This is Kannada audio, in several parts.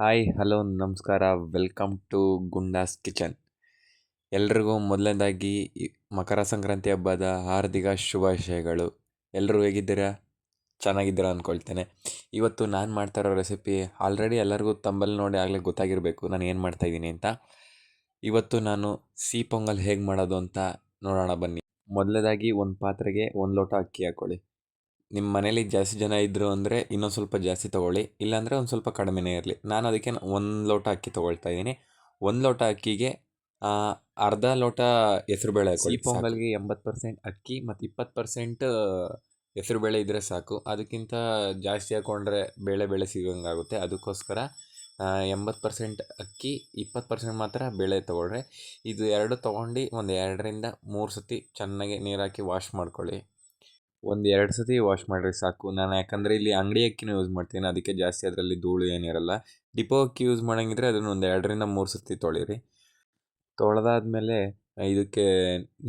ಹಾಯ್, ಹಲೋ, ನಮಸ್ಕಾರ. Welcome to Gunda's kitchen. ಎಲ್ರಿಗೂ ಮೊದಲನೇದಾಗಿ ಮಕರ ಸಂಕ್ರಾಂತಿ ಹಬ್ಬದ ಹಾರ್ದಿಕ ಶುಭಾಶಯಗಳು. ಎಲ್ಲರೂ ಹೇಗಿದ್ದೀರಾ? ಚೆನ್ನಾಗಿದ್ದೀರಾ ಅಂದ್ಕೊಳ್ತೇನೆ ಇವತ್ತು ನಾನು ಮಾಡ್ತಾ ಇರೋ ರೆಸಿಪಿ ಆಲ್ರೆಡಿ ಎಲ್ಲರಿಗೂ ತಂಬಲ್ಲಿ ನೋಡಿ ಆಗಲೇ ಗೊತ್ತಾಗಿರಬೇಕು ನಾನು ಏನು ಮಾಡ್ತಾಯಿದ್ದೀನಿ ಅಂತ. ಇವತ್ತು ನಾನು ಸಿಹಿ ಪೊಂಗಲ್ ಹೇಗೆ ಮಾಡೋದು ಅಂತ ನೋಡೋಣ ಬನ್ನಿ. ಮೊದಲನೇದಾಗಿ ಒಂದು ಪಾತ್ರೆಗೆ ಒಂದು ಲೋಟ ಅಕ್ಕಿ ಹಾಕ್ಕೊಳ್ಳಿ ನಿಮ್ಮ ಮನೇಲಿ ಜಾಸ್ತಿ ಜನ ಇದ್ದರು ಅಂದರೆ ಇನ್ನೊಂದು ಸ್ವಲ್ಪ ಜಾಸ್ತಿ ತೊಗೊಳ್ಳಿ ಇಲ್ಲಾಂದರೆ ಒಂದು ಸ್ವಲ್ಪ ಕಡಿಮೆನೇ ಇರಲಿ. ನಾನು ಅದಕ್ಕೆ ಒಂದು ಲೋಟ ಅಕ್ಕಿ ತೊಗೊಳ್ತಾ ಇದ್ದೀನಿ. ಒಂದು ಲೋಟ ಅಕ್ಕಿಗೆ ಅರ್ಧ ಲೋಟ ಹೆಸರುಬೇಳೆ ಹಾಕಿ ಪೊಂಗಲ್ಗೆ ಎಂಬತ್ತು ಪರ್ಸೆಂಟ್ ಅಕ್ಕಿ ಮತ್ತು ಇಪ್ಪತ್ತು ಪರ್ಸೆಂಟ್ ಹೆಸರುಬೇಳೆ ಇದ್ದರೆ ಸಾಕು. ಅದಕ್ಕಿಂತ ಜಾಸ್ತಿ ಹಾಕ್ಕೊಂಡ್ರೆ ಬೇಳೆ ಬೇಳೆ ಸಿಗೋಂಗಾಗುತ್ತೆ ಅದಕ್ಕೋಸ್ಕರ ಎಂಬತ್ತು ಪರ್ಸೆಂಟ್ ಅಕ್ಕಿ ಇಪ್ಪತ್ತು ಪರ್ಸೆಂಟ್ ಮಾತ್ರ ಬೇಳೆ ತೊಗೊಳ್ರೆ. ಇದು ಎರಡು ತೊಗೊಂಡು ಒಂದು ಎರಡರಿಂದ ಮೂರು ಸತಿ ಚೆನ್ನಾಗಿ ನೀರು ಹಾಕಿ ವಾಶ್ ಮಾಡ್ಕೊಳ್ಳಿ. ಒಂದು ಎರಡು ಸತಿ ವಾಶ್ ಮಾಡಿರಿ ಸಾಕು. ನಾನು ಯಾಕಂದರೆ ಇಲ್ಲಿ ಅಂಗಡಿ ಅಕ್ಕಿನೂ ಯೂಸ್ ಮಾಡ್ತೀನಿ. ಅದಕ್ಕೆ ಜಾಸ್ತಿ ಅದರಲ್ಲಿ ಧೂಳು ಏನಿರಲ್ಲ ಡಿಪೋ ಅಕ್ಕಿ ಯೂಸ್ ಮಾಡೋಂಗಿದ್ರೆ ಅದನ್ನು ಒಂದು ಎರಡರಿಂದ ಮೂರು ಸತಿ ತೊಳಿರಿ. ತೊಳೆದಾದ್ಮೇಲೆ ಇದಕ್ಕೆ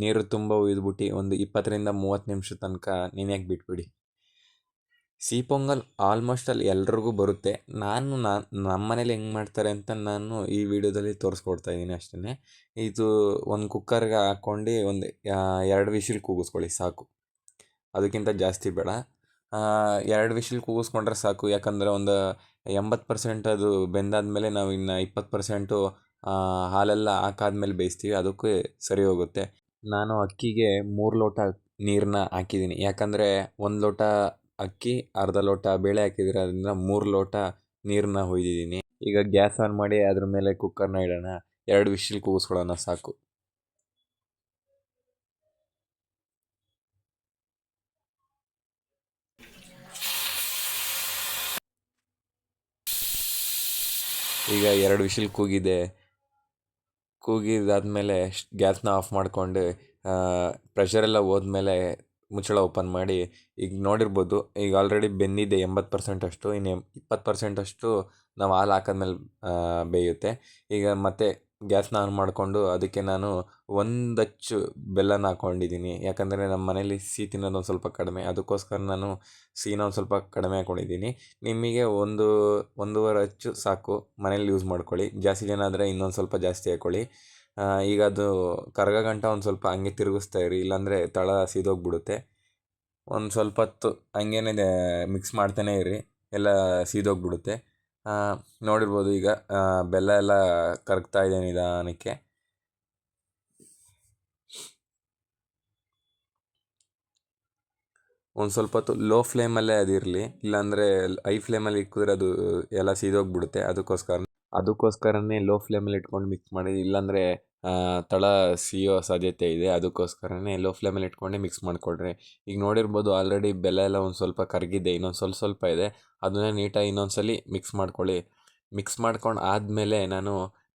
ನೀರು ತುಂಬ ಉಯ್ದುಬಿಟ್ಟು ಒಂದು ಇಪ್ಪತ್ತರಿಂದ ಮೂವತ್ತು ನಿಮಿಷ ತನಕ ನೆನೆಯಕ್ಕೆ ಬಿಟ್ಬಿಡಿ. ಸಿಹಿ ಪೊಂಗಲ್ ಆಲ್ಮೋಸ್ಟ್ ಅಲ್ಲಿ ಎಲ್ರಿಗೂ ಬರುತ್ತೆ. ನಾನು ನಾನು ನಮ್ಮ ಮನೇಲಿ ಹೆಂಗೆ ಮಾಡ್ತಾರೆ ಅಂತ ನಾನು ಈ ವಿಡಿಯೋದಲ್ಲಿ ತೋರಿಸ್ಕೊಡ್ತಾ ಇದ್ದೀನಿ ಅಷ್ಟೇ ಇದು ಒಂದು ಕುಕ್ಕರ್ಗೆ ಹಾಕ್ಕೊಂಡು ಒಂದು ಎರಡು ವಿಶಿಲ್ ಕೂಗಿಸ್ಕೊಳ್ಳಿ ಸಾಕು. ಅದಕ್ಕಿಂತ ಜಾಸ್ತಿ ಬೇಡ. ಎರಡು ವಿಷಲ್ ಕೂಗಿಸ್ಕೊಂಡ್ರೆ ಸಾಕು. ಯಾಕಂದರೆ ಒಂದು ಎಂಬತ್ತು ಪರ್ಸೆಂಟ್ ಅದು ಬೆಂದಾದ್ಮೇಲೆ ನಾವು ಇನ್ನು ಇಪ್ಪತ್ತು ಪರ್ಸೆಂಟು ಹಾಲೆಲ್ಲ ಹಾಕಾದ್ಮೇಲೆ ಬೇಯಿಸ್ತೀವಿ. ಅದಕ್ಕೂ ಸರಿ ಹೋಗುತ್ತೆ. ನಾನು ಅಕ್ಕಿಗೆ ಮೂರು ಲೋಟ ನೀರನ್ನ ಹಾಕಿದ್ದೀನಿ. ಯಾಕಂದರೆ ಒಂದು ಲೋಟ ಅಕ್ಕಿ, ಅರ್ಧ ಲೋಟ ಬೇಳೆ ಹಾಕಿದಿರೋದ್ರಿಂದ ಮೂರು ಲೋಟ ನೀರನ್ನ ಹೊಯ್ದಿದ್ದೀನಿ. ಈಗ ಗ್ಯಾಸ್ ಆನ್ ಮಾಡಿ ಅದ್ರ ಮೇಲೆ ಕುಕ್ಕರ್ನ ಇಡೋಣ. ಎರಡು ವಿಷಲ್ ಕೂಗಿಸ್ಕೊಳ್ಳೋಣ ಸಾಕು. ಈಗ ಎರಡು ವಿಶಿಲ್ ಕೂಗಿದೆ. ಕೂಗಿದಾದ್ಮೇಲೆ ಗ್ಯಾಸ್ನ ಆಫ್ ಮಾಡಿಕೊಂಡು ಪ್ರೆಷರೆಲ್ಲ ಹೋದ್ಮೇಲೆ ಮುಚ್ಚಳ ಓಪನ್ ಮಾಡಿ, ಈಗ ನೋಡಿರ್ಬೋದು, ಈಗ ಆಲ್ರೆಡಿ ಬೆಂದಿದೆ ಎಂಬತ್ತು ಪರ್ಸೆಂಟ್ ಅಷ್ಟು, ಇನ್ನು ಇಪ್ಪತ್ತು ಪರ್ಸೆಂಟಷ್ಟು ನಾವು ಹಾಲು ಹಾಕಿದ್ಮೇಲೆ ಬೇಯುತ್ತೆ. ಈಗ ಮತ್ತೆ ಗ್ಯಾಸ್ನ ಆನ್ ಮಾಡಿಕೊಂಡು ಅದಕ್ಕೆ ನಾನು ಒಂದಚ್ಚು ಬೆಲ್ಲನ ಹಾಕ್ಕೊಂಡಿದ್ದೀನಿ. ಯಾಕಂದರೆ ನಮ್ಮ ಮನೇಲಿ ಸಿಹಿ ತಿನ್ನೋದು ಒಂದು ಸ್ವಲ್ಪ ಕಡಿಮೆ. ಅದಕ್ಕೋಸ್ಕರ ನಾನು ಸಿಹಿನ ಒಂದು ಸ್ವಲ್ಪ ಕಡಿಮೆ ಹಾಕ್ಕೊಂಡಿದ್ದೀನಿ ನಿಮಗೆ ಒಂದು, ಒಂದೂವರೆ ಅಚ್ಚು ಸಾಕು ಮನೇಲಿ ಯೂಸ್ ಮಾಡ್ಕೊಳ್ಳಿ. ಜಾಸ್ತಿ ಜನ ಆದರೆ ಇನ್ನೊಂದು ಸ್ವಲ್ಪ ಜಾಸ್ತಿ ಹಾಕ್ಕೊಳ್ಳಿ ಈಗ ಅದು ಕರಗ ಗಂಟ ಒಂದು ಸ್ವಲ್ಪ ಹಂಗೆ ತಿರುಗಿಸ್ತಾ ಇರಿ. ಇಲ್ಲಾಂದರೆ ತಳ ಸೀದೋಗ್ಬಿಡುತ್ತೆ. ಒಂದು ಸ್ವಲ್ಪ ಹೊತ್ತು ಹಂಗೇನೆ ಮಿಕ್ಸ್ ಮಾಡ್ತಾನೇ ಇರಿ. ಎಲ್ಲ ಸೀದೋಗ್ಬಿಡುತ್ತೆ. ನೋಡಿರ್ಬೋದು ಈಗ. ಬೆಲ್ಲ ಎಲ್ಲ ಕರಗ್ತಾ ಇದೆ ನಿಧಾನಕ್ಕೆ. ಒಂದು ಸ್ವಲ್ಪ ಹೊತ್ತು ಲೋ ಫ್ಲೇಮಲ್ಲೇ ಅದಿರಲಿ ಇಲ್ಲಾಂದರೆ ಐ ಫ್ಲೇಮಲ್ಲಿ ಇಕ್ಕಿದ್ರೆ ಅದು ಎಲ್ಲ ಸೀದೋಗ್ಬಿಡುತ್ತೆ. ಅದಕ್ಕೋಸ್ಕರ, ಅದಕ್ಕೋಸ್ಕರನೇ ಲೋ ಫ್ಲೇಮಲ್ಲಿ ಇಟ್ಕೊಂಡು ಮಿಕ್ಸ್ ಮಾಡಿ. ಇಲ್ಲಾಂದರೆ ತಳ ಸಿಯೋ ಸಾಧ್ಯತೆ ಇದೆ. ಅದಕ್ಕೋಸ್ಕರನೇ ಲೋ ಫ್ಲೇಮಲ್ಲಿ ಇಟ್ಕೊಂಡೆ ಮಿಕ್ಸ್ ಮಾಡಿಕೊಡ್ರಿ ಈಗ ನೋಡಿರ್ಬೋದು ಆಲ್ರೆಡಿ ಬೆಲ್ಲ ಎಲ್ಲ ಒಂದು ಸ್ವಲ್ಪ ಕರಗಿದೆ, ಇನ್ನೊಂದು ಸ್ವಲ್ಪ ಸ್ವಲ್ಪ ಇದೆ. ಅದನ್ನೇ ನೀಟಾಗಿ ಇನ್ನೊಂದು ಸಲ ಮಿಕ್ಸ್ ಮಾಡ್ಕೊಳ್ಳಿ. ಮಿಕ್ಸ್ ಮಾಡ್ಕೊಂಡು ಆದಮೇಲೆ ನಾನು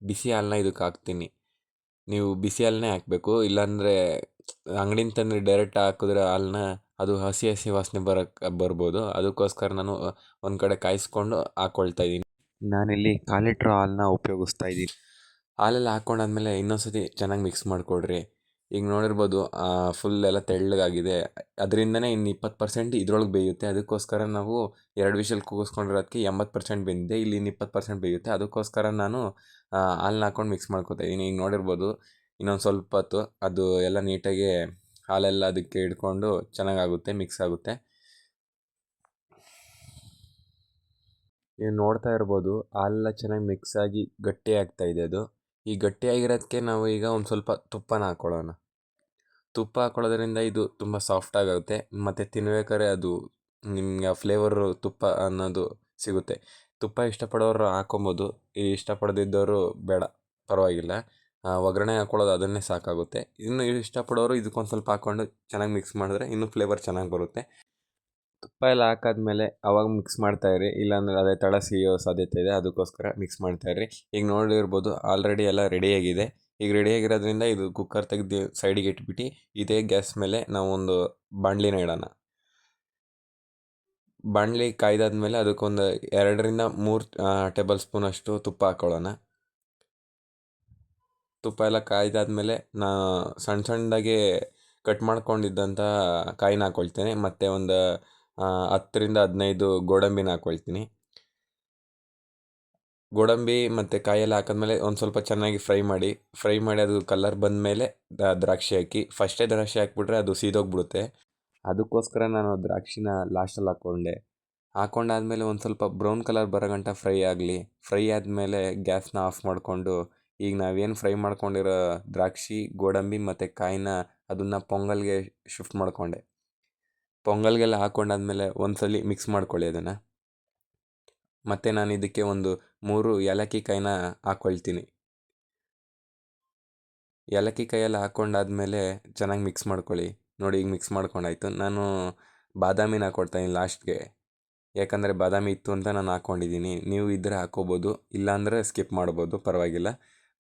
ಬಿಸಿ ಹಾಲನ್ನ ಇದಕ್ಕೆ ಹಾಕ್ತೀನಿ. ನೀವು ಬಿಸಿ ಹಾಲನ್ನೇ ಹಾಕಬೇಕು. ಇಲ್ಲಾಂದರೆ ಅಂಗಡಿನ ತಂದರೆ ಡೈರೆಕ್ಟ್ ಹಾಕಿದ್ರೆ ಹಾಲನ್ನ ಅದು ಹಸಿ ಹಸಿ ವಾಸನೆ ಬರೋಕ್ಕೆ ಬರ್ಬೋದು. ಅದಕ್ಕೋಸ್ಕರ ನಾನು ಒಂದು ಕಡೆ ಕಾಯಿಸ್ಕೊಂಡು ಹಾಕ್ಕೊಳ್ತಾ ಇದ್ದೀನಿ. ನಾನಿಲ್ಲಿ ಕಾಲು ಹಾಲನ್ನ ಉಪಯೋಗಿಸ್ತಾ ಇದ್ದೀನಿ. ಹಾಲೆಲ್ಲ ಹಾಕ್ಕೊಂಡಾದ್ಮೇಲೆ ಇನ್ನೊಂದು ಸತಿ ಚೆನ್ನಾಗಿ ಮಿಕ್ಸ್ ಮಾಡಿಕೊಡ್ರಿ. ಈಗ ನೋಡಿರ್ಬೋದು ಫುಲ್ ಎಲ್ಲ ತೆಳ್ಳಗಾಗಿದೆ. ಅದರಿಂದನೇ ಇನ್ನು ಇಪ್ಪತ್ತು ಪರ್ಸೆಂಟ್ ಇದ್ರೊಳಗೆ ಬೇಯುತ್ತೆ. ಅದಕ್ಕೋಸ್ಕರ ನಾವು ಎರಡು ವಿಷಲ್ ಕೂಗಿಸ್ಕೊಂಡಿರೋದಕ್ಕೆ ಎಂಬತ್ತು ಪರ್ಸೆಂಟ್ ಬೆಂದಿದೆ. ಇಲ್ಲಿ ಇನ್ನು ಇಪ್ಪತ್ತು ಪರ್ಸೆಂಟ್ ಬೇಯುತ್ತೆ. ಅದಕ್ಕೋಸ್ಕರ ನಾನು ಹಾಲನ್ನ ಹಾಕ್ಕೊಂಡು ಮಿಕ್ಸ್ ಮಾಡ್ಕೊತಾ ಇದ್ದೀನಿ ಈಗ ನೋಡಿರ್ಬೋದು, ಇನ್ನೊಂದು ಸ್ವಲ್ಪ ಹೊತ್ತು ಅದು ಎಲ್ಲ ನೀಟಾಗಿ ಹಾಲೆಲ್ಲ ಅದಕ್ಕೆ ಹಿಡ್ಕೊಂಡು ಚೆನ್ನಾಗಾಗುತ್ತೆ ಮಿಕ್ಸ್ ಆಗುತ್ತೆ. ನೀವು ನೋಡ್ತಾ ಇರ್ಬೋದು, ಹಾಲೆಲ್ಲ ಚೆನ್ನಾಗಿ ಮಿಕ್ಸ್ ಆಗಿ ಗಟ್ಟಿ ಆಗ್ತಾ ಇದೆ ಅದು. ಈ ಗಟ್ಟಿಯಾಗಿರೋದಕ್ಕೆ ನಾವು ಈಗ ಒಂದು ಸ್ವಲ್ಪ ತುಪ್ಪನ ಹಾಕ್ಕೊಳ್ಳೋಣ ತುಪ್ಪ ಹಾಕ್ಕೊಳ್ಳೋದ್ರಿಂದ ಇದು ತುಂಬ ಸಾಫ್ಟ್ ಆಗುತ್ತೆ. ಮತ್ತು ತಿನ್ಬೇಕಾದ್ರೆ ಅದು ನಿಮಗೆ ಆ ಫ್ಲೇವರು ತುಪ್ಪ ಅನ್ನೋದು ಸಿಗುತ್ತೆ. ತುಪ್ಪ ಇಷ್ಟಪಡೋರು ಹಾಕೊಬೋದು. ಇಷ್ಟಪಡದಿದ್ದವರು ಬೇಡ, ಪರವಾಗಿಲ್ಲ. ಒಗ್ಗರಣೆ ಹಾಕ್ಕೊಳ್ಳೋದು ಅದನ್ನೇ ಸಾಕಾಗುತ್ತೆ. ಇನ್ನು ಇಷ್ಟಪಡೋರು ಇದಕ್ಕೊಂದು ಸ್ವಲ್ಪ ಹಾಕ್ಕೊಂಡು ಚೆನ್ನಾಗಿ ಮಿಕ್ಸ್ ಮಾಡಿದ್ರೆ ಇನ್ನೂ ಫ್ಲೇವರ್ ಚೆನ್ನಾಗಿ ಬರುತ್ತೆ. ತುಪ್ಪ ಎಲ್ಲ ಹಾಕಾದ್ಮೇಲೆ ಅವಾಗ ಮಿಕ್ಸ್ ಮಾಡ್ತಾ ಇರಿ. ಇಲ್ಲಾಂದರೆ ಅದೇ ತಳ ಸಿಯೋ ಸಾಧ್ಯತೆ ಇದೆ. ಅದಕ್ಕೋಸ್ಕರ ಮಿಕ್ಸ್ ಮಾಡ್ತಾ ಇರಿ. ಈಗ ನೋಡಿರ್ಬೋದು ಆಲ್ರೆಡಿ ಎಲ್ಲ ರೆಡಿಯಾಗಿದೆ ಈಗ ರೆಡಿಯಾಗಿರೋದ್ರಿಂದ ಇದು ಕುಕ್ಕರ್ ತೆಗೆದು ಸೈಡಿಗೆ ಇಟ್ಬಿಟ್ಟು ಇದೇ ಗ್ಯಾಸ್ ಮೇಲೆ ನಾವು ಒಂದು ಬಾಣಲಿನ ಇಡೋಣ. ಬಾಣ್ಲಿ ಕಾಯ್ದಾದ್ಮೇಲೆ ಅದಕ್ಕೊಂದು ಎರಡರಿಂದ ಮೂರು ಟೇಬಲ್ ಸ್ಪೂನ್ ಅಷ್ಟು ತುಪ್ಪ ಹಾಕ್ಕೊಳ್ಳೋಣ ತುಪ್ಪ ಎಲ್ಲ ಕಾಯ್ದಾದ್ಮೇಲೆ ನಾ ಸಣ್ಣ ಸಣ್ಣದಾಗೆ ಕಟ್ ಮಾಡ್ಕೊಂಡಿದ್ದಂಥ ಕಾಯಿನ ಹಾಕ್ಕೊಳ್ತೇನೆ ಮತ್ತು ಒಂದು ಹತ್ತರಿಂದ ಹದಿನೈದು ಗೋಡಂಬಿನ ಹಾಕ್ಕೊಳ್ತೀನಿ ಗೋಡಂಬಿ ಮತ್ತು ಕಾಯೆಲ್ಲ ಹಾಕಿದ್ಮೇಲೆ ಒಂದು ಸ್ವಲ್ಪ ಚೆನ್ನಾಗಿ ಫ್ರೈ ಮಾಡಿ ಫ್ರೈ ಮಾಡಿ ಅದು ಕಲರ್ ಬಂದಮೇಲೆ ದ್ರಾಕ್ಷಿ ಹಾಕಿ ಫಸ್ಟೇ ದ್ರಾಕ್ಷಿ ಹಾಕ್ಬಿಟ್ರೆ ಅದು ಸೀದೋಗ್ಬಿಡುತ್ತೆ. ಅದಕ್ಕೋಸ್ಕರ ನಾನು ದ್ರಾಕ್ಷಿನ ಲಾಸ್ಟಲ್ಲಿ ಹಾಕ್ಕೊಂಡೆ ಹಾಕ್ಕೊಂಡಾದ್ಮೇಲೆ ಒಂದು ಸ್ವಲ್ಪ ಬ್ರೌನ್ ಕಲರ್ ಬರೋ ಗಂಟ ಫ್ರೈ ಆಗಲಿ, ಫ್ರೈ ಆದಮೇಲೆ ಗ್ಯಾಸ್ನ ಆಫ್ ಮಾಡಿಕೊಂಡು, ಈಗ ನಾವೇನು ಫ್ರೈ ಮಾಡ್ಕೊಂಡಿರೋ ದ್ರಾಕ್ಷಿ, ಗೋಡಂಬಿ ಮತ್ತು ಕಾಯಿನ ಅದನ್ನು ಪೊಂಗಲ್ಗೆ ಶಿಫ್ಟ್ ಮಾಡಿಕೊಂಡೆ. ಪೊಂಗಲ್ಗೆಲ್ಲ ಹಾಕ್ಕೊಂಡಾದ್ಮೇಲೆ ಒಂದು ಸಲ ಮಿಕ್ಸ್ ಮಾಡ್ಕೊಳ್ಳಿ ಅದನ್ನು. ಮತ್ತು ನಾನು ಇದಕ್ಕೆ ಒಂದು ಮೂರು ಏಲಕ್ಕಿ ಕಾಯಿನ ಹಾಕ್ಕೊಳ್ತೀನಿ ಏಲಕ್ಕಿ ಕಾಯೆಲ್ಲ ಹಾಕ್ಕೊಂಡಾದ್ಮೇಲೆ ಚೆನ್ನಾಗಿ ಮಿಕ್ಸ್ ಮಾಡ್ಕೊಳ್ಳಿ. ನೋಡಿ ಈಗ ಮಿಕ್ಸ್ ಮಾಡ್ಕೊಂಡಾಯ್ತು. ನಾನು ಬಾದಾಮಿನ ಹಾಕ್ಕೊಡ್ತಾಯಿದ್ದೀನಿ ಲಾಸ್ಟ್ಗೆ ಯಾಕಂದರೆ ಬಾದಾಮಿ ಇತ್ತು ಅಂತ ನಾನು ಹಾಕ್ಕೊಂಡಿದ್ದೀನಿ ನೀವು ಇದ್ದರೆ ಹಾಕ್ಕೋಬೋದು. ಇಲ್ಲಾಂದರೆ ಸ್ಕಿಪ್ ಮಾಡ್ಬೋದು. ಪರವಾಗಿಲ್ಲ.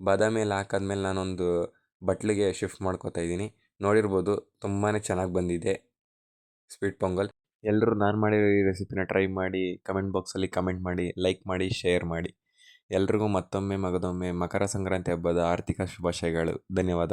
ಬಾದಾಮಿ ಎಲ್ಲ ಹಾಕಾದ್ಮೇಲೆ ನಾನೊಂದು ಬಟ್ಲಿಗೆ ಶಿಫ್ಟ್ ಮಾಡ್ಕೋತಾ ಇದ್ದೀನಿ. ನೋಡಿರ್ಬೋದು ತುಂಬಾ ಚೆನ್ನಾಗಿ ಬಂದಿದೆ. ಸ್ವೀಟ್ ಪೊಂಗಲ್ ಎಲ್ಲರೂ ನಾನು ಮಾಡಿರೋ ಈ ರೆಸಿಪಿನ ಟ್ರೈ ಮಾಡಿ ಕಮೆಂಟ್ ಬಾಕ್ಸಲ್ಲಿ ಕಮೆಂಟ್ ಮಾಡಿ ಲೈಕ್ ಮಾಡಿ ಶೇರ್ ಮಾಡಿ. ಎಲ್ರಿಗೂ ಮತ್ತೊಮ್ಮೆ, ಮಗದೊಮ್ಮೆ ಮಕರ ಸಂಕ್ರಾಂತಿ ಹಬ್ಬದ ಆರ್ಥಿಕ ಶುಭಾಶಯಗಳು. ಧನ್ಯವಾದ.